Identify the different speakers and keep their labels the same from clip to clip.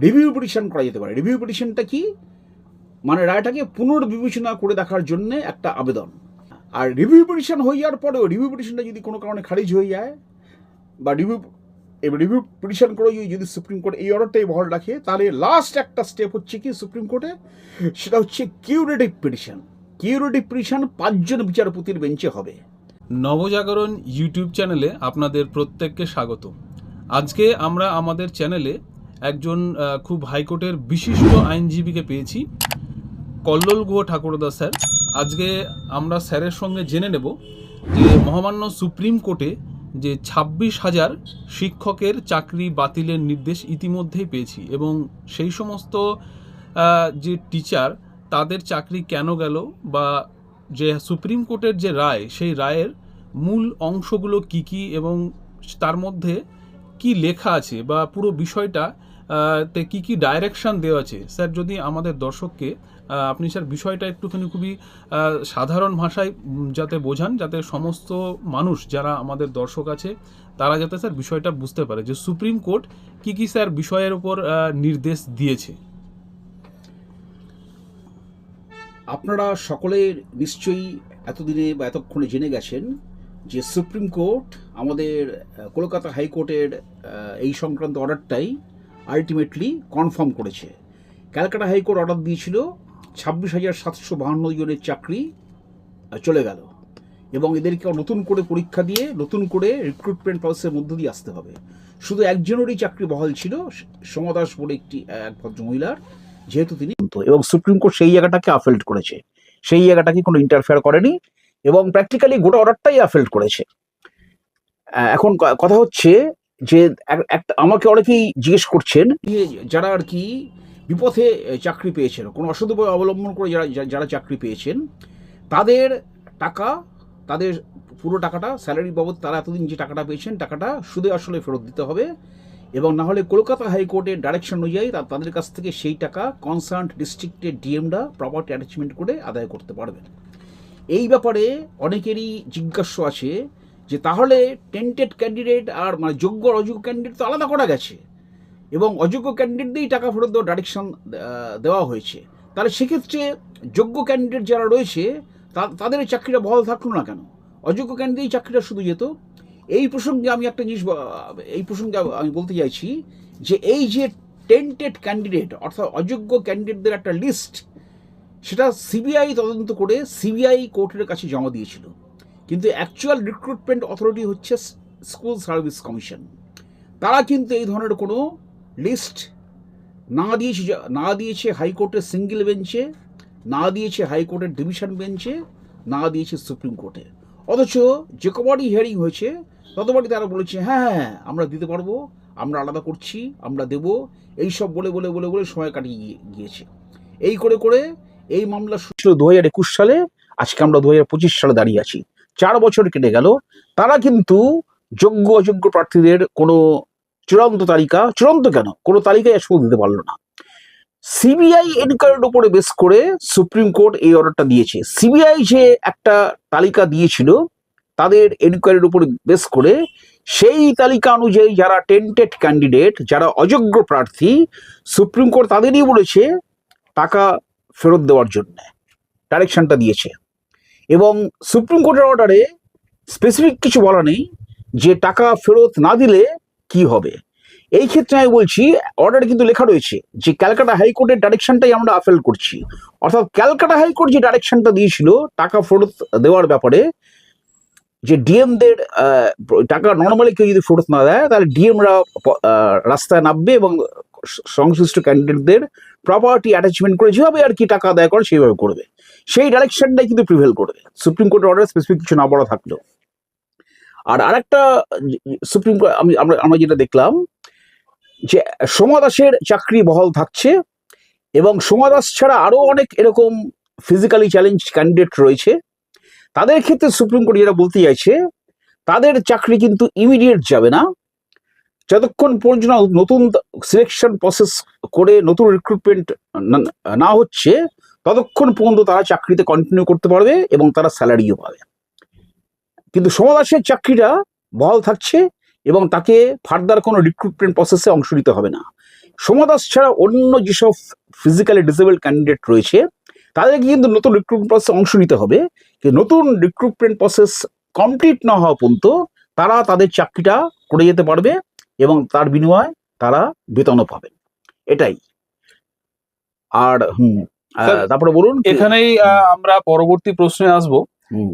Speaker 1: Review petition করা যেতে পারে। রিভিউ পিটিশনটা কি? মানে রায়টাকে পুনর্বিবেচনা করে দেখার জন্য একটা আবেদন। আর রিভিউ পিটিশন হয়ে যাওয়ার পরেও রিভিউ পিটিশনটা যদি কোনো কারণে খারিজ হয়ে যায়, বা রিভিউ এবার রিভিউ পিটিশন করে যদি- সুপ্রিম কোর্ট এই অর্ডারটাই বহাল রাখে, তাহলে লাস্ট একটা স্টেপ হচ্ছে কি সুপ্রিম কোর্টে সেটা হচ্ছে কিউরেটিভ পিটিশন কিউরেটিভ পিটিশন পাঁচজন বিচারপতির বেঞ্চে হবে।
Speaker 2: নবজাগরণ ইউটিউব চ্যানেলে আপনাদের প্রত্যেককে স্বাগত আজকে আমরা আমাদের চ্যানেলে একজন খুব হাইকোর্টের বিশিষ্ট আইনজীবীকে পেয়েছি, কল্লোল গুহ ঠাকুরদা স্যার। আজকে আমরা স্যারের সঙ্গে জেনে নেব যে মহামান্য সুপ্রিম কোর্টে যে ছাব্বিশ হাজার শিক্ষকের চাকরি বাতিলের নির্দেশ ইতিমধ্যেই পেয়েছি এবং সেই সমস্ত যে টিচার তাদের চাকরি কেন গেল বা যে সুপ্রিম কোর্টের যে রায়, সেই রায়ের মূল অংশগুলো কি কি এবং তার মধ্যে কি লেখা আছে বা পুরো বিষয়টা তে কি কি ডাইরেকশন দেওয়া আছে? স্যার, যদি আমাদের দর্শককে আপনি স্যার বিষয়টা একটুখানি খুবই সাধারণ ভাষায় যাতে বোঝান, যাতে সমস্ত মানুষ যারা আমাদের দর্শক আছে, তারা যাতে স্যার বিষয়টা বুঝতে পারে যে সুপ্রিম কোর্ট কি কি স্যার বিষয়ের উপর নির্দেশ দিয়েছে।
Speaker 1: আপনারা সকলে নিশ্চয়ই এতদিনে বা এতক্ষণে জেনে গেছেন যে সুপ্রিম কোর্ট আমাদের কলকাতা হাইকোর্টের এই সংক্রান্ত অর্ডারটাই আলটিমেটলি কনফার্ম করেছে। ক্যালকাটা হাইকোর্ট অর্ডার দিয়েছিল, ছাব্বিশ হাজার সাতশো বাহান্ন জনের চাকরি চলে গেল। এবং এদেরকে নতুন করে পরীক্ষা দিয়ে, নতুন করে রিক্রুটমেন্ট প্রসেসের মধ্য দিয়ে আসতে হবে। শুধু একজনেরই চাকরি বহাল ছিল, সোমা দাস বলে একটি এক ভদ্রমহিলার, যেহেতু তিনি এবং সুপ্রিম কোর্ট সেই জায়গাটাকে আফেল্ড করেছে। সেই জায়গাটাকে কোনো ইন্টারফেয়ার করেনি এবং প্র্যাকটিক্যালি গোটা অর্ডারটাই আফেল্ড করেছে। এখন কথা হচ্ছে যে আমাকে অনেকেই জিজ্ঞেস করছেন যারা আর কি বিপথে চাকরি পেয়েছেন, কোনো অসৎ অবলম্বন করে যারা যারা চাকরি পেয়েছেন, তাদের টাকা, তাদের পুরো টাকাটা স্যালারি বাবদ তারা এতদিন যে টাকাটা পেয়েছেন, টাকাটা সুদে আসলে ফেরত দিতে হবে এবং না হলে কলকাতা হাইকোর্টের ডাইরেকশন অনুযায়ী তাদের কাছ থেকে সেই টাকা কনসার্ন ডিস্ট্রিক্টের ডিএমরা প্রপার্টি অ্যাটাচমেন্ট করে আদায় করতে পারবেন। এই ব্যাপারে অনেকেরই জিজ্ঞাস্য আছে যে তাহলে টেন্টেড ক্যান্ডিডেট আর মানে যোগ্য অযোগ্য ক্যান্ডিডেট তো আলাদা করা গেছে। এবং অযোগ্য ক্যান্ডিডেটদেরই টাকা ফেরত দেওয়ার ডাইরেকশন দেওয়া হয়েছে। তাহলে সেক্ষেত্রে যোগ্য ক্যান্ডিডেট যারা রয়েছে তাদের চাকরিটা বহাল থাকল না কেন? অযোগ্য ক্যান্ডিডেট চাকরিটা শুধু যেত। এই প্রসঙ্গে আমি একটা জিনিস এই প্রসঙ্গে আমি বলতে চাইছি যে এই যে টেন্টেড ক্যান্ডিডেট অর্থাৎ অযোগ্য ক্যান্ডিডেটদের একটা লিস্ট সেটা সিবিআই তদন্ত করে সিবিআই কোর্টের কাছে জমা দিয়েছিল। কিন্তু অ্যাকচুয়াল রিক্রুটমেন্ট অথরিটি হচ্ছে স্কুল সার্ভিস কমিশন তারা কিন্তু এই ধরনের কোনো লিস্ট না দিয়েছে না দিয়েছে হাইকোর্টের সিঙ্গেল বেঞ্চে না দিয়েছে হাইকোর্টের ডিভিশন বেঞ্চে না দিয়েছে সুপ্রিম কোর্টে অথচ যে কবারই হিয়ারিং হয়েছে ততবারই তারা বলেছে হ্যাঁ হ্যাঁ হ্যাঁ, আমরা দিতে পারব আমরা আলাদা করছি আমরা দেব। এই সব বলে বলে বলে বলে সময় কাটিয়ে গিয়ে- গিয়েছে। এই করে করে এই মামলা ছিল দু হাজার একুশ সালে আজকে আমরা দু হাজার পঁচিশ সালে দাঁড়িয়ে আছি। চার বছর কেটে গেল, তারা কিন্তু যোগ্য অযোগ্য প্রার্থীদের কোনো চূড়ান্ত তালিকা, চূড়ান্ত কেন? কোনো তালিকায় এসব দিতে পারল না। সিবিআই এনকোয়ারির উপরে বেস করে সুপ্রিম কোর্ট এই অর্ডারটা দিয়েছে। সিবিআই যে একটা তালিকা দিয়েছিল, তাদের এনকোয়ারির উপরে বেস করে সেই তালিকা অনুযায়ী যারা টেন্টেড ক্যান্ডিডেট যারা অযোগ্য প্রার্থী, সুপ্রিম কোর্ট তাদেরই বলেছে টাকা ফেরত দেওয়ার জন্য। ডাইরেকশনটা দিয়েছে। এবং সুপ্রিম কোর্টের অর্ডারে স্পেসিফিক কিছু বলা নেই যে টাকা ফেরত না দিলে কি হবে। এই ক্ষেত্রে আমি বলছি অর্ডারে কিন্তু লেখা রয়েছে যে ক্যালকাটা হাইকোর্টের ডাইরেকশনটাই আমরা আফেল করছি। অর্থাৎ ক্যালকাটা হাইকোর্ট যে ডাইরেকশনটা দিয়েছিল, টাকা ফেরত দেওয়ার ব্যাপারে, যে ডিএমদের টাকা নর্মালি কেউ যদি ফেরত না দেয়, তাহলে ডিএমরা রাস্তায় নামবে এবং সংশ্লিষ্ট ক্যান্ডিডেটদের প্রপার্টি অ্যাটাচমেন্ট করে যেভাবে আর কি টাকা আদায় করে সেইভাবে করবে। সেই ডাইরেকশনটাই কিন্তু প্রিভেল করবে। সুপ্রিম কোর্টের অর্ডার স্পেসিফিক কিছু না বলা থাকলেও। আর আরেকটা সুপ্রিম কোর্ট আমি, আমরা আমরা যেটা দেখলাম, যে সোমা দাসের চাকরি বহাল থাকছে এবং সোমা দাস ছাড়া আরও অনেক এরকম ফিজিক্যালি চ্যালেঞ্জ ক্যান্ডিডেট রয়েছে। তাদের ক্ষেত্রে সুপ্রিম কোর্ট যেটা বলতে চাইছে, তাদের চাকরি কিন্তু ইমিডিয়েট যাবে না। যতক্ষণ পর্যন্ত নতুন সিলেকশন প্রসেস করে নতুন রিক্রুটমেন্ট না হচ্ছে, ততক্ষণ পর্যন্ত তারা চাকরিতে কন্টিনিউ করতে পারবে এবং তারা স্যালারিও পাবে। কিন্তু সমাদাসের চাকরিটা বহাল থাকছে এবং তাকে ফার্দার কোনো রিক্রুটমেন্ট প্রসেসে অংশ নিতে হবে না। সোমা দাস ছাড়া অন্য যেসব ফিজিক্যালি ডিসেবল ক্যান্ডিডেট রয়েছে, তাদেরকে কিন্তু নতুন রিক্রুটমেন্ট প্রসেসে অংশ নিতে হবে। নতুন রিক্রুটমেন্ট প্রসেস কমপ্লিট না হওয়া পর্যন্ত তারা তাদের চাকরিটা করে যেতে পারবে এবং তার বিনিময়ে তারা বেতনও পাবেন এটাই। আর হুম তারপরে বলুন
Speaker 2: এখানেই আমরা পরবর্তী প্রশ্নে আসব।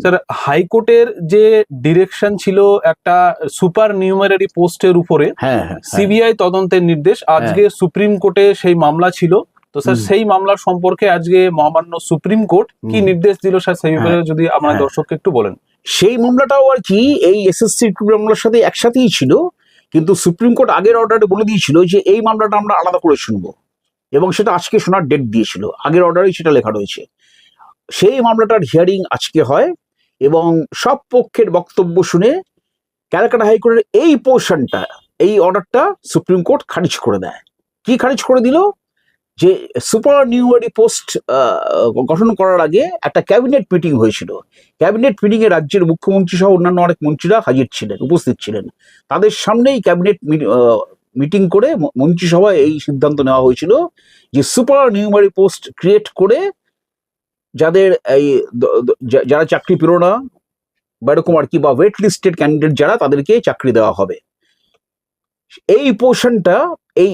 Speaker 2: স্যার হাইকোর্টের যে ডিরেকশন ছিল একটা সুপার নিউমারারি পোস্টের উপরে
Speaker 1: হ্যাঁ হ্যাঁ হ্যাঁ।
Speaker 2: সিবিআই তদন্তের নির্দেশ। আজকে সুপ্রিম কোর্টে সেই মামলা ছিল। তো স্যার সেই মামলা সম্পর্কে আজকে মহামান্য সুপ্রিম কোর্ট কি নির্দেশ দিল? স্যার সেই ব্যাপারে যদি আমার। দর্শককে একটু বলেন।
Speaker 1: সেই মামলাটাও আর কি এই এসএসসি মামলার সাথে একসাথেই ছিল। কিন্তু সুপ্রিম কোর্ট আগের অর্ডারে বলে দিয়েছিল যে এই মামলাটা আমরা আলাদা করে শুনব। এবং সেটা আজকে শোনার ডেট দিয়েছিল। আগের অর্ডারেই সেটা লেখা রয়েছে। সেই মামলাটার হিয়ারিং আজকে হয় এবং সব পক্ষের বক্তব্য শুনে ক্যালকাটা হাইকোর্টের এই পোর্শনটা এই অর্ডারটা সুপ্রিম কোর্ট খারিজ করে দেয়। কি খারিজ করে দিল? যে সুপার নিউয়ারি পোস্ট গঠন করার আগে একটা ক্যাবিনেট মিটিং হয়েছিল। ক্যাবিনেট মিটিং এ রাজ্যের মুখ্যমন্ত্রী সহ অন্যান্য অনেক মন্ত্রীরা হাজির ছিলেন, উপস্থিত ছিলেন। তাদের সামনেই ক্যাবিনেট মিটিং করে মন্ত্রিসভায় এই সিদ্ধান্ত নেওয়া হয়েছিল যে সুপার নিউমারি পোস্ট ক্রিয়েট করে যাদের এই যারা চাকরি পেল না আর কি বা ওয়েট লিস্টেড ক্যান্ডিডেট যারা, তাদেরকে চাকরি দেওয়া হবে। এই পোর্শনটা এই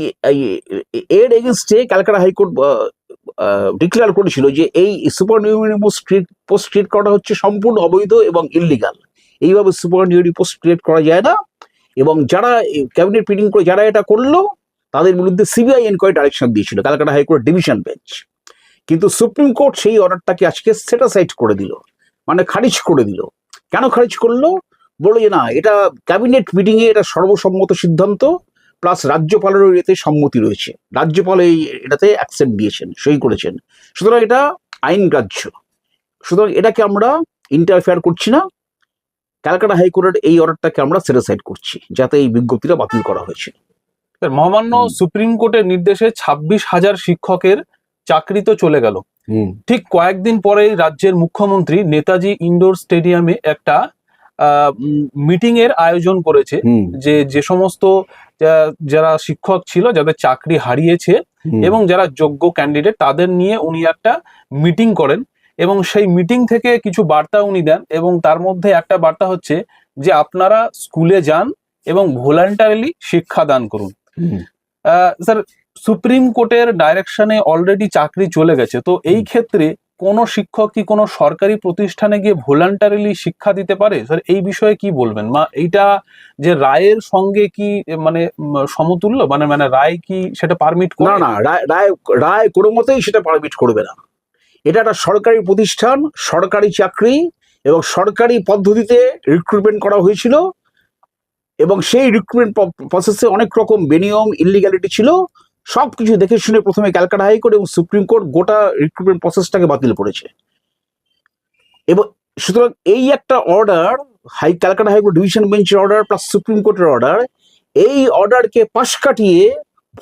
Speaker 1: এর এগেনস্টে ক্যালকাটা হাইকোর্ট ডিক্লেয়ার করেছিল যে এই supernumerary post post create করাটা হচ্ছে সম্পূর্ণ অবৈধ এবং ইললিগাল। এইভাবে সুপার নিউমারি পোস্ট ক্রিয়েট করা যায় না এবং যারা ক্যাবিনেট মিটিং করে যারা এটা করল, তাদের বিরুদ্ধে সিবিআই এনকোয়ারি ডাইরেকশন দিয়েছিল, Calcutta high court division bench. কিন্তু সুপ্রিম কোর্ট সেই অর্ডারটাকে আজকে সেটাসাইড করে দিল মানে খারিজ করে দিল। কেন খারিজ করল? বলল যে না, এটা ক্যাবিনেট মিটিংয়ে এটা সর্বসম্মত সিদ্ধান্ত প্লাস রাজ্যপালেরও এতে সম্মতি রয়েছে। রাজ্যপাল এই এটাতে অ্যাকসেপ্ট দিয়েছেন সই করেছেন। সুতরাং এটা আইন গ্রাহ্য। সুতরাং এটাকে আমরা ইন্টারফেয়ার করছি না। ক্যালকাটা হাইকোর্টের এই অর্ডারটাকে আমরা সেটিসাইড করছি যাতে এই বিজ্ঞপ্তিটা বাতিল করা হয়েছে।
Speaker 2: মহামান্য সুপ্রিম কোর্টের নির্দেশে ছাব্বিশ হাজার শিক্ষকের চাকরি তো চলে গেল। ঠিক কয়েকদিন পরেই রাজ্যের মুখ্যমন্ত্রী নেতাজি ইন্ডোর স্টেডিয়ামে একটা মিটিং এর আয়োজন করেছে। যে যে সমস্ত যারা শিক্ষক ছিল যাদের চাকরি হারিয়েছে এবং যারা যোগ্য ক্যান্ডিডেট তাদের নিয়ে উনি একটা মিটিং করেন এবং সেই মিটিং থেকে কিছু বার্তা উনি দেন এবং তার মধ্যে একটা বার্তা হচ্ছে যে আপনারা স্কুলে যান এবং ভলান্টারিলি শিক্ষা দান করুন। আহ, স্যার সুপ্রিম কোর্টের ডাইরেকশনে অলরেডি চাকরি চলে গেছে। তো এই ক্ষেত্রে কোন শিক্ষক কি কোনো সরকারি প্রতিষ্ঠানে গিয়ে ভলান্টারিলি শিক্ষা দিতে পারে? স্যার এই বিষয়ে কি বলবেন? মা, এইটা যে রায়ের সঙ্গে কি মানে সমতুল্য? মানে মানে রায় কি সেটা পারমিট
Speaker 1: না না, রায় রায় কোনো মতেই সেটা পারমিট করবে না। এটা একটা সরকারি প্রতিষ্ঠান, সরকারি চাকরি এবং সরকারি পদ্ধতিতে রিক্রুটমেন্ট করা হয়েছিল এবং সেই রিক্রুটমেন্ট প্রসেসে অনেক রকম বেনিয়ম ইলিগ্যালিটি ছিল। সব কিছু দেখে শুনে প্রথমে ক্যালকাটা হাইকোর্ট এবং সুপ্রিম কোর্ট গোটা রিক্রুটমেন্ট প্রসেসটাকে বাতিল করেছে। এবং সুতরাং এই একটা order high Calcutta high court division বেঞ্চের অর্ডার প্লাস সুপ্রিম কোর্টের অর্ডার এই অর্ডারকে পাশ কাটিয়ে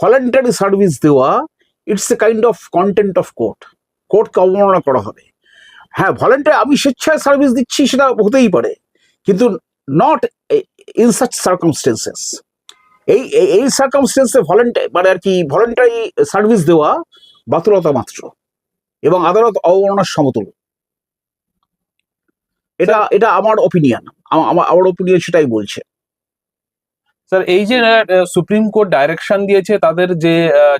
Speaker 1: ভলান্টারি সার্ভিস দেওয়া it's a kind of contempt of court কোর্টকে অবমাননা করা হবে। হ্যাঁ ভলান্টারি আমি স্বেচ্ছায় সার্ভিস দিচ্ছি সেটা হতেই পারে, কিন্তু নট ইন সাচ সার্কামস্টেন্সেস এই এই- সার্কামস্টেন্সে ভলান্টারি মানে আর কি ভলান্টারি সার্ভিস দেওয়া বাতুলতা মাত্র এবং আদালত অবমাননার সমতুল এটা এটা আমার অপিনিয়ন আমার আমার ওপিনিয়ন সেটাই বলছে।
Speaker 2: স্যার এই যে সুপ্রিম কোর্ট ডাইরেকশন দিয়েছে তাদের যে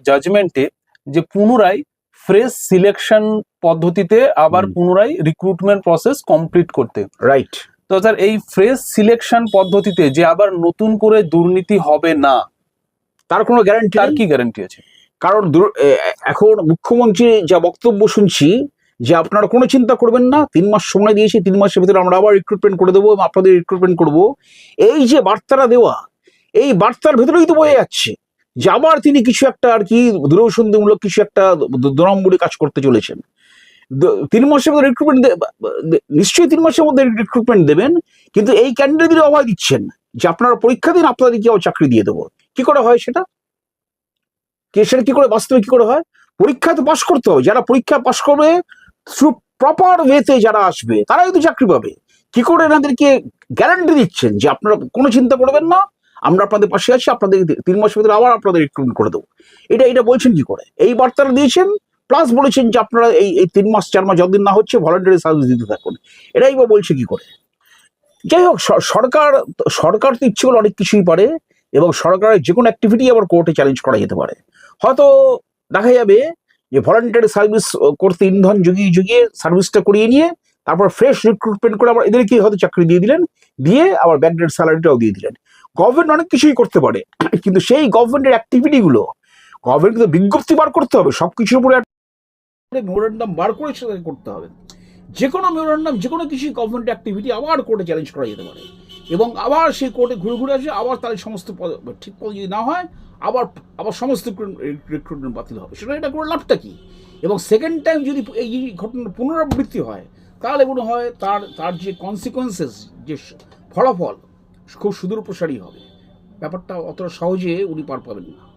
Speaker 2: জাজমেন্টে যে পুনরায় ফ্রেশ সিলেকশন পদ্ধতিতে আবার পুনরায় রিক্রুটমেন্ট প্রসেস কমপ্লিট করতে।
Speaker 1: রাইট
Speaker 2: তো স্যার এই ফ্রেশ সিলেকশন পদ্ধতিতে যে আবার নতুন করে দুর্নীতি হবে না
Speaker 1: তার কোনো গ্যারান্টি
Speaker 2: তার কি গ্যারান্টি আছে?
Speaker 1: কারণ এখন মুখ্যমন্ত্রী যা বক্তব্য শুনছি যে আপনারা কোনো চিন্তা করবেন না তিন মাস সময় দিয়েছি তিন মাসের ভিতরে আমরা আবার রিক্রুটমেন্ট করে দেবো এবং আপনাদের রিক্রুটমেন্ট করব। এই যে বার্তাটা দেওয়া এই বার্তার ভেতরেই তো বোঝা যাচ্ছে যে আবার তিনি কিছু একটা আর কি দূরসন্ধিমূলক কিছু একটা দু- দু কাজ করতে চলেছেন। তিন মাসের মধ্যে রিক্রুটমেন্ট নিশ্চয়ই তিন মাসের মধ্যে রিক্রুটমেন্ট দেবেন, কিন্তু এই ক্যান্ডিডেটদের অভয় দিচ্ছেন যে আপনারা পরীক্ষা দিন, আপনাদেরকে চাকরি দিয়ে দেবো। কি করে হয় সেটা? সেটা কি করে, বাস্তবে কি করে হয়? পরীক্ষায় তো পাশ করতে হবে, যারা পরীক্ষা পাশ করবে থ্রু প্রপার ওয়েতে যারা আসবে, তারাই তো চাকরি পাবে। কি করে এনাদেরকে গ্যারান্টি দিচ্ছেন যে আপনারা কোনো চিন্তা করবেন না, আমরা আপনাদের পাশে আছি, আপনাদের তিন মাসের ভিতরে আবার আপনাদের রিক্রুটমেন্ট করে দেবো। এটা এটা বলছেন কি করে? এই বার্তাটা দিয়েছেন প্লাস বলেছেন যে আপনারা এই এই তিন মাস, চার মাস যতদিন না হচ্ছে ভলান্টারি সার্ভিস দিতে থাকুন। এটাই বা বলছে কি করে? যাই হোক সরকার সরকার তো ইচ্ছে করলে অনেক কিছুই পারে এবং সরকারের যে কোনো অ্যাক্টিভিটি আবার কোর্টে চ্যালেঞ্জ করা যেতে পারে। হয়তো দেখা যাবে যে ভলান্টারি সার্ভিস করতে ইন্ধন জুগিয়ে জুগিয়ে সার্ভিসটা করিয়ে নিয়ে তারপর ফ্রেশ রিক্রুটমেন্ট করে আবার এদেরকে হয়তো চাকরি দিয়ে দিলেন, দিয়ে আবার ব্যাকডেড স্যালারিটাও দিয়ে দিলেন। গভর্নমেন্ট অনেক কিছুই করতে পারে, কিন্তু সেই গভর্নমেন্টের অ্যাক্টিভিটিগুলো গভর্নমেন্ট কিন্তু বিজ্ঞপ্তি বার করতে হবে সব কিছুর উপরে মেমোরেন্ডাম বার করে সেটাকে করতে হবে। যে কোনো মেমোরেন্ডাম যে কোনো কিছু গভর্নমেন্ট অ্যাক্টিভিটি আবার কোর্টে চ্যালেঞ্জ করা যেতে পারে। এবং আবার সেই কোর্টে ঘুরে ঘুরে আসে, আবার তাদের সমস্ত ঠিক পদ যদি না হয়, আবার আবার সমস্ত রিক্রুটমেন্ট বাতিল হবে। সেটা এটা করে লাভটা কি? এবং সেকেন্ড টাইম যদি এই ঘটনার পুনরাবৃত্তি হয়, তাহলে মনে হয় তার তার যে কনসিকোয়েন্সেস যে ফলাফল খুব সুদূর প্রসারী হবে। ব্যাপারটা অতটা সহজে উনি পার পাবেন না।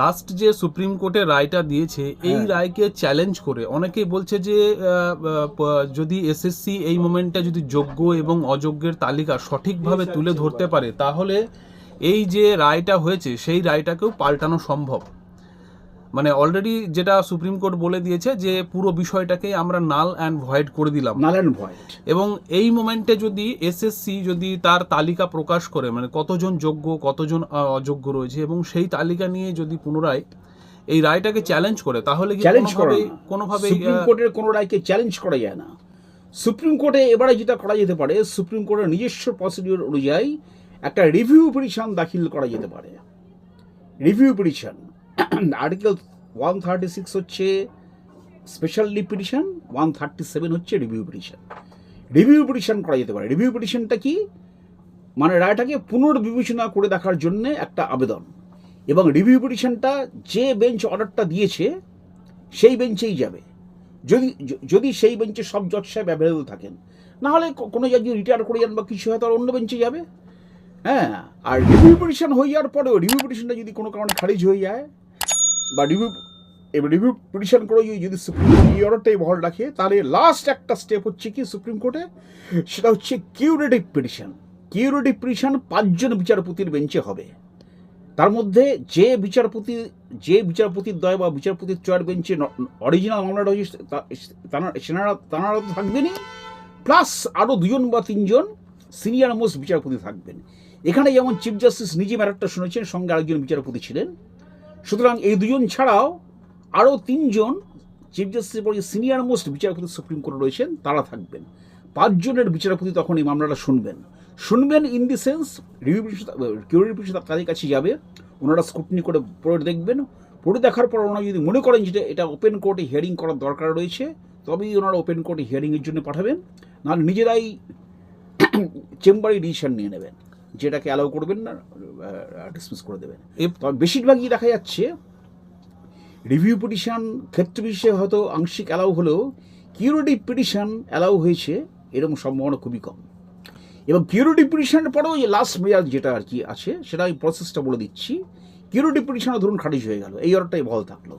Speaker 2: লাস্ট যে সুপ্রিম কোর্টে রায়টা দিয়েছে এই
Speaker 1: হ্যাঁ।
Speaker 2: রায়কে চ্যালেঞ্জ করে অনেকেই বলছে যে যদি এসএসসি এই মোমেন্টটা যদি যোগ্য এবং অযোগ্যের তালিকা সঠিকভাবে তুলে ধরতে পারে তাহলে এই যে রায়টা হয়েছে সেই রায়টাকেও পাল্টানো সম্ভব মানে অলরেডি যেটা সুপ্রিম কোর্ট বলে দিয়েছে যে পুরো বিষয়টাকে আমরা নাল অ্যান্ড ভয়েড করে দিলাম।
Speaker 1: নাল অ্যান্ড ভয়েড
Speaker 2: এবং এই মোমেন্টে যদি এসএসসি যদি তার তালিকা প্রকাশ করে মানে কতজন যোগ্য কতজন অযোগ্য রয়েছে এবং সেই তালিকা নিয়ে যদি পুনরায় এই রায়টাকে চ্যালেঞ্জ করে তাহলে কি
Speaker 1: চ্যালেঞ্জ করে
Speaker 2: কোনোভাবেই
Speaker 1: সুপ্রিম কোর্টের কোনো রায়কে চ্যালেঞ্জ করা যায় না। সুপ্রিম কোর্টে এবারে যেটা করা যেতে পারে সুপ্রিম কোর্টের নিজস্ব প্রসিডিওর অনুযায়ী একটা রিভিউ পিটিশন দাখিল করা যেতে পারে। Review petition article one thirty six হচ্ছে special petition one thirty seven হচ্ছে রিভিউ পিটিশন রিভিউ পিটিশন করা যেতে পারে। রিভিউ পিটিশনটা কি? মানে রায়টাকে পুনর্বিবেচনা করে দেখার জন্য একটা আবেদন। এবং রিভিউ পিটিশনটা যে বেঞ্চ অর্ডারটা দিয়েছে, সেই বেঞ্চেই যাবে। যদি যদি সেই বেঞ্চে সব জজ সাহেব অ্যাভেলেবল থাকেন না হলে কোনো জায়গায় রিটায়ার করে যান বা কিছু হয় তার অন্য বেঞ্চে যাবে। হ্যাঁ আর রিভিউ পিটিশন হয়ে যাওয়ার পরেও রিভিউ পিটিশনটা যদি কোনো কারণে খারিজ হয়ে যায় বা রিভিউ রিভিউ পিটিশন করে যদি- সুপ্রিম কোর্ট বহাল রাখে, তাহলে লাস্ট একটা স্টেপ হচ্ছে কি সুপ্রিম কোর্টে সেটা হচ্ছে কিউরেটিভ পিটিশন কিউরেটিভ পিটিশন পাঁচজন বিচারপতির বেঞ্চে হবে। তার মধ্যে যে বিচারপতি, যে বিচারপতির দয় বা বিচারপতির চয়ের বেঞ্চে অরিজিনাল মামলাটা হয়েছে সেনারা তারা তো থাকবেনই। প্লাস আরও দুজন বা তিনজন সিনিয়র মোস্ট বিচারপতি থাকবেন। এখানে যেমন চিফ জাস্টিস নিজে ম্যাটারটা শুনেছেন, সঙ্গে আরেকজন বিচারপতি ছিলেন। সুতরাং এই দুজন ছাড়াও আরও তিনজন চিফ জাস্টিসের পরে সিনিয়র মোস্ট বিচারপতি সুপ্রিম কোর্টে রয়েছেন, তারা থাকবেন। পাঁচজনের বিচারপতি তখন এই মামলাটা শুনবেন। শুনবেন ইন দি সেন্স রিভিউ কিউরিটি পিছু তাদের কাছে যাবে, ওনারা স্কুটনি করে পড়ে দেখবেন। পড়ে দেখার পর ওনারা যদি মনে করেন যে এটা ওপেন কোর্টে হিয়ারিং করার দরকার রয়েছে, তবেই ওনারা ওপেন কোর্টে হিয়ারিংয়ের জন্য পাঠাবেন। নাহলে নিজেরাই চেম্বারে ডিসিশন নিয়ে নেবেন। যেটাকে অ্যালাউ করবেন না ডিসমিস করে দেবেন। তবে বেশিরভাগই দেখা যাচ্ছে রিভিউ পিটিশন ক্ষেত্র বিশেষে হয়তো আংশিক অ্যালাউ হলেও কিউরিটি পিটিশন অ্যালাউ হয়েছে এরকম সম্ভাবনা খুবই কম। এবং কিউরিটি পিটিশনের পরেও যে লাস্ট মেয়াদ যেটা আর কি আছে সেটা আমি প্রসেসটা বলে দিচ্ছি। কিউরিটি পিটিশনও ধরুন খারিজ হয়ে গেল এই অর্ডারটাই বহাল থাকল।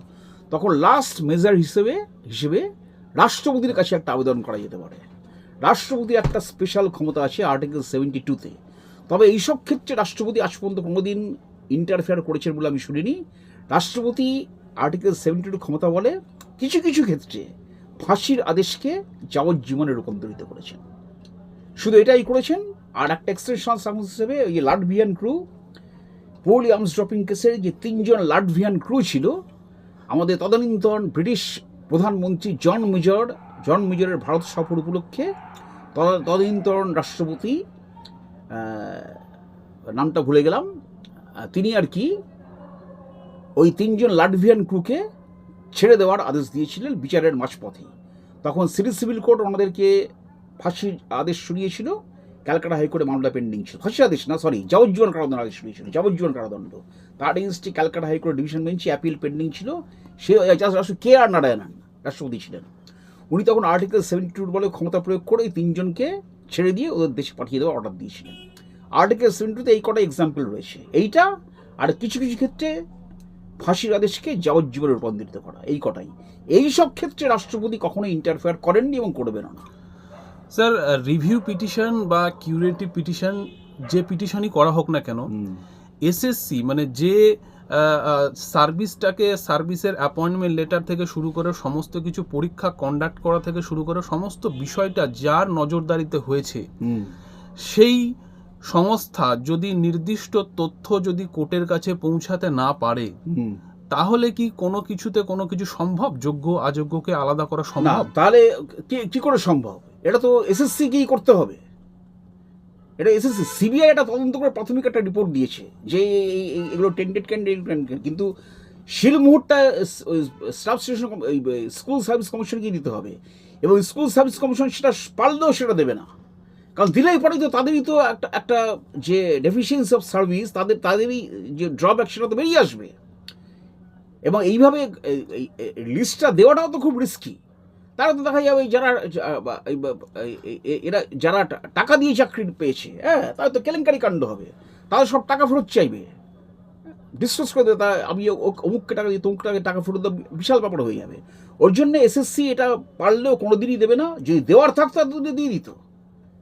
Speaker 1: তখন লাস্ট মেজার হিসেবে হিসেবে রাষ্ট্রপতির কাছে একটা আবেদন করা যেতে পারে। রাষ্ট্রপতির একটা স্পেশাল ক্ষমতা আছে আর্টিকেল সেভেন্টি টুতে তবে এইসব ক্ষেত্রে রাষ্ট্রপতি আজ পর্যন্ত কোনোদিন ইন্টারফেয়ার করেছেন বলে আমি শুনিনি। রাষ্ট্রপতি আর্টিকেল সেভেন্টি টু ক্ষমতা বলে কিছু কিছু ক্ষেত্রে ফাঁসির আদেশকে যাবজ্জীবনে রূপান্তরিত করেছেন। শুধু এটাই করেছেন, আর একটা এক্সটেনশন সার্ভিস হিসেবে ওই লাটভিয়ান ক্রু পোলি আর্মস ড্রপিং কেসের যে তিনজন লাটভিয়ান ক্রু ছিল, আমাদের তদানীন্তন ব্রিটিশ প্রধানমন্ত্রী জন মেজর জন মেজরের ভারত সফর উপলক্ষে তদ- তদানীন্তন রাষ্ট্রপতি নামটা ভুলে গেলাম। তিনি আর কি, ওই তিনজন লাটভিয়ান ক্রুকে ছেড়ে দেওয়ার আদেশ দিয়েছিলেন বিচারের মাঝপথে তখন সিটি সিভিল কোর্ট ওনাদেরকে ফাঁসির আদেশ শুনিয়েছিল। ক্যালকাটা হাইকোর্টে মামলা পেন্ডিং ছিল। ফাঁসির আদেশ না সরি যাবজ্জীবন কারাদণ্ড আদেশ শুনিয়েছিল। যাবজ্জীবন কারাদণ্ড। তার এগেনস্টে ক্যালকাটা হাইকোর্ট ডিভিশন বেঞ্চে অ্যাপিল পেন্ডিং ছিল। সে রাষ্ট্র কে আর নারায়ণন, রাষ্ট্রপতি ছিলেন। উনি তখন আর্টিকেল সেভেন্টি টুর বলে ক্ষমতা প্রয়োগ করে এই তিনজনকে ছেড়ে দিয়ে ওদের দেশে পাঠিয়ে দেওয়ার অর্ডার দিয়েছিলেন। আর্টিকেল সেভেন্টি এই কটা এক্সাম্পল রয়েছে। এইটা আর কিছু কিছু ক্ষেত্রে ফাঁসির আদেশকে যাবজ্জীবনে রূপান্তরিত করা এই কটাই। এই সব ক্ষেত্রে রাষ্ট্রপতি কখনো ইন্টারফেয়ার করেননি এবং করবেন না।
Speaker 2: স্যার রিভিউ পিটিশন বা কিউরেটিভ পিটিশন যে পিটিশনই করা হোক না কেন এসএসসি মানে যে সার্ভিসটাকে সার্ভিসের অ্যাপয়েন্টমেন্ট লেটার থেকে শুরু করে সমস্ত কিছু পরীক্ষা কন্ডাক্ট করা থেকে শুরু করে সমস্ত বিষয়টা যার নজরদারিতে হয়েছে সেই সংস্থা যদি নির্দিষ্ট তথ্য যদি কোর্টের কাছে পৌঁছাতে না পারে তাহলে কি কোনো কিছুতে কোনো কিছু সম্ভব? যোগ্য অযোগ্যকে আলাদা করা সম্ভব?
Speaker 1: তাহলে কি কি করে সম্ভব? এটা তো এসএসসি কেই করতে হবে। এটা এসএসসি, সিবিআই এটা তদন্ত করে প্রাথমিক একটা রিপোর্ট দিয়েছে যে এগুলো টেন্ডেড ক্যান্ডিডেট কিন্তু শিল মুহূর্তটা স্টাফ স্টেশন স্কুল সার্ভিস কমিশনকে দিতে হবে। এবং স্কুল সার্ভিস কমিশন সেটা পারলেও সেটা দেবে না। কারণ দিলেই পরেই তো তাদেরই তো একটা একটা যে ডেফিসিয়েন্সি অফ সার্ভিস তাদের, তাদেরই যে ড্রব্যাক সেটা তো বেরিয়ে আসবে। এবং এইভাবে লিস্টটা দেওয়াটাও তো খুব রিস্কি তারা তো দেখা যাবে যারা এরা যারা টাকা দিয়ে চাকরি পেয়েছে হ্যাঁ তাদের তো কেলেঙ্কারি কাণ্ড হবে। তারা সব টাকা ফেরত চাইবে। ডিসকাস করে দেবে, তা আমি অমুককে টাকা দিই তমুককে টাকা ফেরত দেবো বিশাল ব্যাপার হয়ে যাবে। ওর জন্য এসএসসি এটা পারলেও কোনো দিনই দেবে না। যদি দেওয়ার থাকতো এতদিন দিয়ে দিত।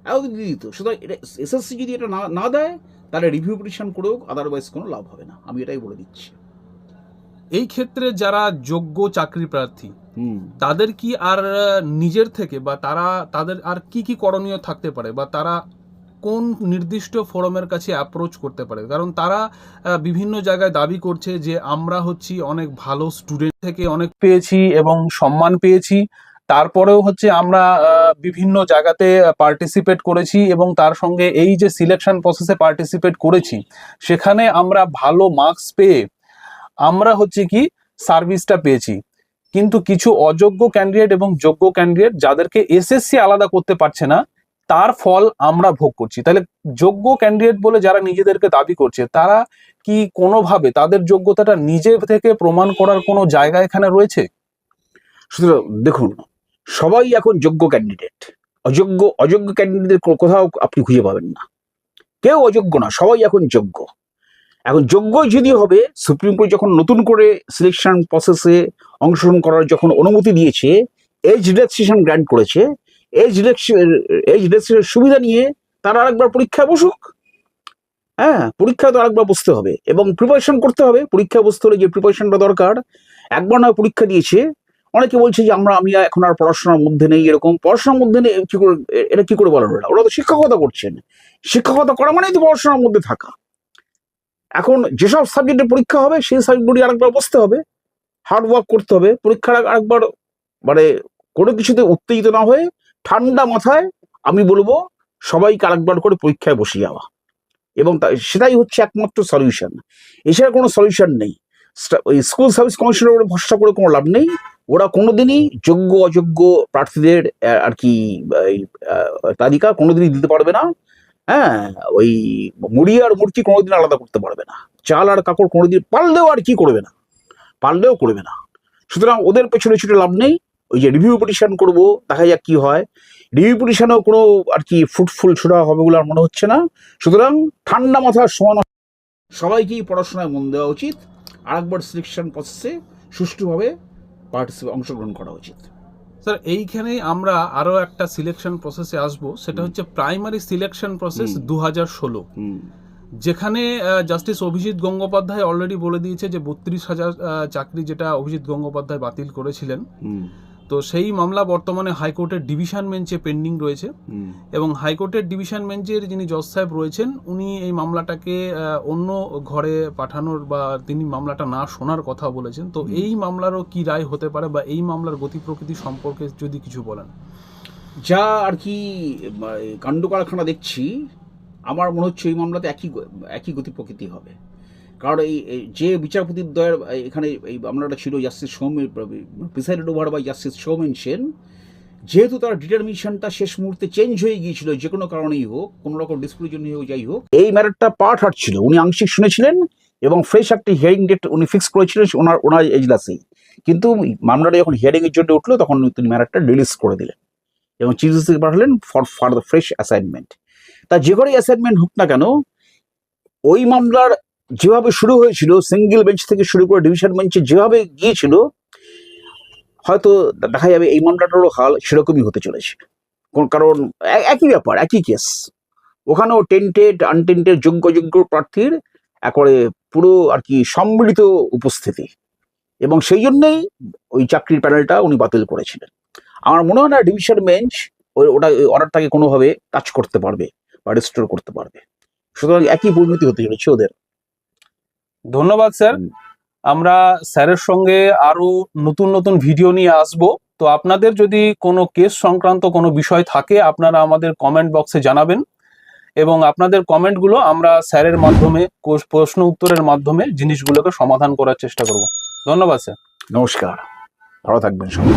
Speaker 1: এতদিন দিয়ে দিত। সুতরাং এটা এসএসসি যদি এটা না না দেয়, তাহলে রিভিউ পিটিশন করেও আদারওয়াইজ কোনো লাভ হবে না। আমি এটাই বলে দিচ্ছি।
Speaker 2: এই ক্ষেত্রে যারা যোগ্য চাকরি প্রার্থী তাদের কি আর নিজের থেকে বা তারা, তাদের আর কি কি করণীয় থাকতে পারে বা তারা কোন নির্দিষ্ট ফোরামের কাছে অ্যাপ্রোচ করতে পারে? কারণ তারা বিভিন্ন জায়গায় দাবি করছে যে আমরা হচ্ছি অনেক ভালো স্টুডেন্ট থেকে অনেক পেয়েছি এবং সম্মান পেয়েছি। তারপরেও হচ্ছে আমরা বিভিন্ন জায়গাতে পার্টিসিপেট করেছি এবং তার সঙ্গে এই যে সিলেকশন প্রসেসে পার্টিসিপেট করেছি, সেখানে আমরা ভালো মার্কস পেয়ে আমরা হচ্ছে কি সার্ভিসটা পেয়েছি। কিন্তু কিছু অযোগ্য ক্যান্ডিডেট এবং যোগ্য ক্যান্ডিডেট যাদেরকে এসএসসি আলাদা করতে পারছে না, তার ফল আমরা ভোগ করছি। তাহলে যোগ্য ক্যান্ডিডেট বলে যারা নিজেদেরকে দাবি করছে, তারা কি কোনোভাবে তাদের যোগ্যতাটা নিজে থেকে প্রমাণ করার কোনো জায়গা এখানে রয়েছে?
Speaker 1: সুতরাং দেখুন, সবাই এখন যোগ্য ক্যান্ডিডেট অযোগ্য অযোগ্য ক্যান্ডিডেটদের কোথাও আপনি খুঁজে পাবেন না। কেউ অযোগ্য না, সবাই এখন যোগ্য। এখন যোগ্য যদি হবে সুপ্রিম কোর্ট যখন নতুন করে সিলেকশন প্রসেসে অংশগ্রহণ করার যখন অনুমতি দিয়েছে এজ রিল্যাক্সেশন গ্র্যান্ট করেছে এজ এজ রিল্যাক্সেশনের সুবিধা নিয়ে তারা আরেকবার পরীক্ষায় বসুক। হ্যাঁ পরীক্ষায় তো আরেকবার বসতে হবে এবং প্রিপারেশন করতে হবে। পরীক্ষায় বসতে হলে যে প্রিপারেশনটা দরকার, একবার নয় পরীক্ষা দিয়েছে। অনেকে বলছে যে আমরা, আমি এখন আর পড়াশোনার মধ্যে নেই এরকম। পড়াশোনার মধ্যে নেই, কি করে এটা কি করে ওরা ওরা তো শিক্ষকতা করছেন। শিক্ষকতা করা মানেই তো পড়াশোনার মধ্যে থাকা। এখন যেসব সাবজেক্টে পরীক্ষা হবে, সেই সাবজেক্টগুলি আরেকবার বসতে হবে। হার্ড ওয়ার্ক করতে হবে। পরীক্ষার আরেকবার মানে কোনো কিছুতে উত্তেজিত না হয়ে ঠান্ডা মাথায় আমি বলব, সবাইকে আরেকবার করে পরীক্ষায় বসে যাওয়া এবং সেটাই হচ্ছে একমাত্র সলিউশন এছাড়া কোনো সলিউশন নেই। স্কুল সার্ভিস কমিশনের উপরে ভরসা করে কোনো লাভ নেই। ওরা কোনোদিনই যোগ্য অযোগ্য প্রার্থীদের আর কি তালিকা কোনোদিনই দিতে পারবে না। হ্যাঁ ওই মুড়ি আর মুরকি কোনোদিন আলাদা করতে পারবে না। চাল আর কাপড় কোনোদিন পারলেও আর কি করবে না? পারলেও করবে না। সুতরাং ওদের পেছনে ছুটে লাভ নেই। ওই যে রিভিউ পিটিশন করব, দেখা যাক কি হয়। রিভিউ পিটিশনেও কোনো আর কি ফ্রুটফুল ছোড়া হবে বলে আমার মনে হচ্ছে না। সুতরাং ঠান্ডা মাথার সমান সবাইকেই পড়াশোনায় মন দেওয়া উচিত। আরেকবার সিলেকশন প্রসেসে সুষ্ঠুভাবে পার্টিসিপে অংশগ্রহণ করা উচিত।
Speaker 2: স্যার এইখানেই আমরা আরও একটা সিলেকশন প্রসেসে আসব। সেটা হচ্ছে প্রাইমারি সিলেকশন প্রসেস। দু হাজার ষোলো। যেখানে জাস্টিস অভিজিৎ গঙ্গোপাধ্যায় অলরেডি বলে দিয়েছে যে বত্রিশ হাজার চাকরি যেটা অভিজিৎ গঙ্গোপাধ্যায় বাতিল করেছিলেন। তো সেই মামলা বর্তমানে হাইকোর্টের ডিভিশন বেঞ্চে পেন্ডিং রয়েছে। এবং হাইকোর্টের ডিভিশন বেঞ্চের যিনি জজ সাহেব রয়েছেন উনি এই মামলাটাকে অন্য ঘরে পাঠানোর বা তিনি মামলাটা না শোনার কথা বলেছেন। তো এই মামলারও কি রায় হতে পারে বা এই মামলার গতি প্রকৃতি সম্পর্কে যদি কিছু বলেন?
Speaker 1: যা আর কি কাণ্ড কারখানা দেখছি আমার মনে হচ্ছে এই মামলাতে একই একই গতি প্রকৃতি হবে। কারণ এই যে বিচারপতির দয়ের এখানে এই মামলাটা ছিল justice Soumen, presided over by justice Soumen Sen. যেহেতু তার ডিটারমিনেশনটা শেষ মুহূর্তে চেঞ্জ হয়ে গিয়েছিল, যে কোনো কারণেই হোক, কোনো রকম ডিসপ্লির জন্য হোক, যাই হোক, এই ম্যাটারটা পার্ট হাঁটছিল। উনি আংশিক শুনেছিলেন এবং ফ্রেশ একটি হিয়ারিং ডেট উনি ফিক্স করেছিলেন ওনার ওনার এজলাসেই। কিন্তু মামলাটা যখন হিয়ারিং এর জন্য উঠল, তখন তিনি ম্যাটারটা রিলিজ করে দিলেন এবং চিফ জাস্টিসকে পাঠালেন for for the fresh assignment তা যে করেই অ্যাসাইনমেন্ট হোক না কেন, ওই মামলার যেভাবে শুরু হয়েছিল সিঙ্গেল বেঞ্চ থেকে শুরু করে ডিভিশন বেঞ্চে যেভাবে গিয়েছিল, হয়তো দেখা যাবে এই মামলাটারও হাল সেরকমই হতে চলেছে। কারণ একই ব্যাপার, একই কেস ওখানেও টেন্টেড আনটেন্টেড যোগ্য যোগ্য প্রার্থীর একবারে পুরো আর কি সম্মিলিত উপস্থিতি। এবং সেই জন্যই ওই চাকরির প্যানেলটা উনি বাতিল করেছিলেন। আমার মনে হয় না ডিভিশন বেঞ্চ ওই, ওটা অর্ডারটাকে কোনোভাবে টাচ করতে পারবে বা রেস্টোর করতে পারবে। সুতরাং একই পরিণতি হতে চলেছে ওদের।
Speaker 2: ধন্যবাদ স্যার। আমরা স্যারের সঙ্গে আরও নতুন নতুন ভিডিও নিয়ে আসব। তো আপনাদের যদি কোনো কেস সংক্রান্ত কোনো বিষয় থাকে আপনারা আমাদের কমেন্ট বক্সে জানাবেন। এবং আপনাদের কমেন্টগুলো আমরা স্যারের মাধ্যমে প্রশ্ন উত্তরের মাধ্যমে জিনিসগুলোকে সমাধান করার চেষ্টা করব। ধন্যবাদ স্যার।
Speaker 1: নমস্কার। ভালো থাকবেন সবাই।